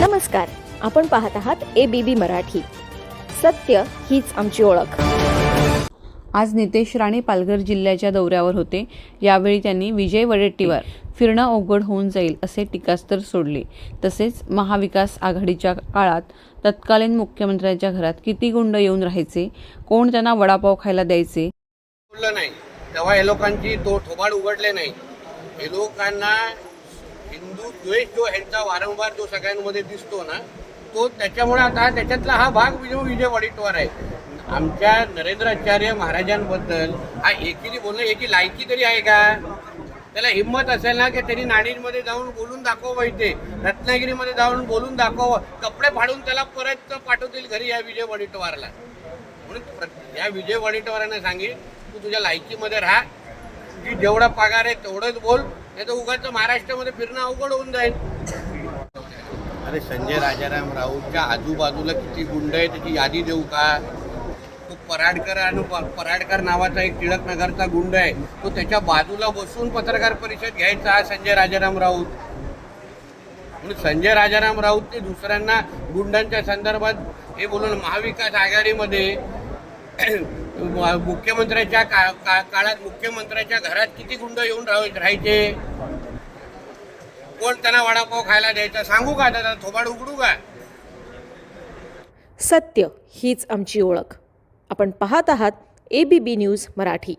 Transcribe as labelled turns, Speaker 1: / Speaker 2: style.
Speaker 1: नमस्कार आपण पाहत आहात ए बी बी मराठी. सत्य हीच आमची ओळख.
Speaker 2: आज नितेश राणे पालघर जिल्ह्याच्या दौऱ्यावर होते. यावेळी त्यांनी विजय वडेट्टीवार फिरणं अवघड होऊन जाईल असे टीकास्त्र सोडले. तसेच महाविकास आघाडीच्या काळात तत्कालीन मुख्यमंत्र्यांच्या घरात किती गुंड येऊन राहायचे? कोण त्यांना वडापाव खायला द्यायचे?
Speaker 3: बोललं नाही. तेव्हा हे लोकांची तो थोबाड उघडले नाही. हे लोकांना हिंदू द्वेष जो ह्यांचा वारंवार जो सगळ्यांमध्ये दिसतो ना तो त्याच्यामुळे आता त्याच्यातला हा भाग विजय विजय वडेट्टीवार आहे. आमच्या नरेंद्राचार्य महाराजांबद्दल हा एकीने बोलणं एकी लायकी तरी आहे का? त्याला हिंमत असेल ना की त्यांनी नाणीमध्ये जाऊन बोलून दाखवावं इथे रत्नागिरीमध्ये जाऊन बोलून दाखवावं कपडे फाडून त्याला परत पाठवतील घरी या विजय वडेट्टीवारला म्हणून या विजय वडेट्टीवारांना सांगेल तू तुझ्या लायकीमध्ये राहा की जेवढा पगार आहे तेवढंच बोल नाही तर उगाच महाराष्ट्रामध्ये फिरणं अवघड होऊन जाईल. अरे संजय राजाराम राऊतच्या आजूबाजूला किती गुंड आहे त्याची यादी देऊ का? तो पराडकर आणि प- पराडकर नावाचा एक टिळकनगरचा गुंड आहे. तो त्याच्या बाजूला बसून पत्रकार परिषद घ्यायचा हा संजय राजाराम राऊत. म्हणून संजय राजाराम राऊत ते दुसऱ्यांना गुंडांच्या संदर्भात हे बोलून महाविकास आघाडीमध्ये मुख्यमंत्र्याच्या का- का- काळात मुख्यमंत्र्याच्या घरात किती गुंड येऊन राह- राहायचे? कोण त्यांना वडापाव खायला द्यायचा? सांगू का दादा? थोबाड उघडू का?
Speaker 1: सत्य हीच आमची ओळख. आपण पाहत आहात A B B news Marathi.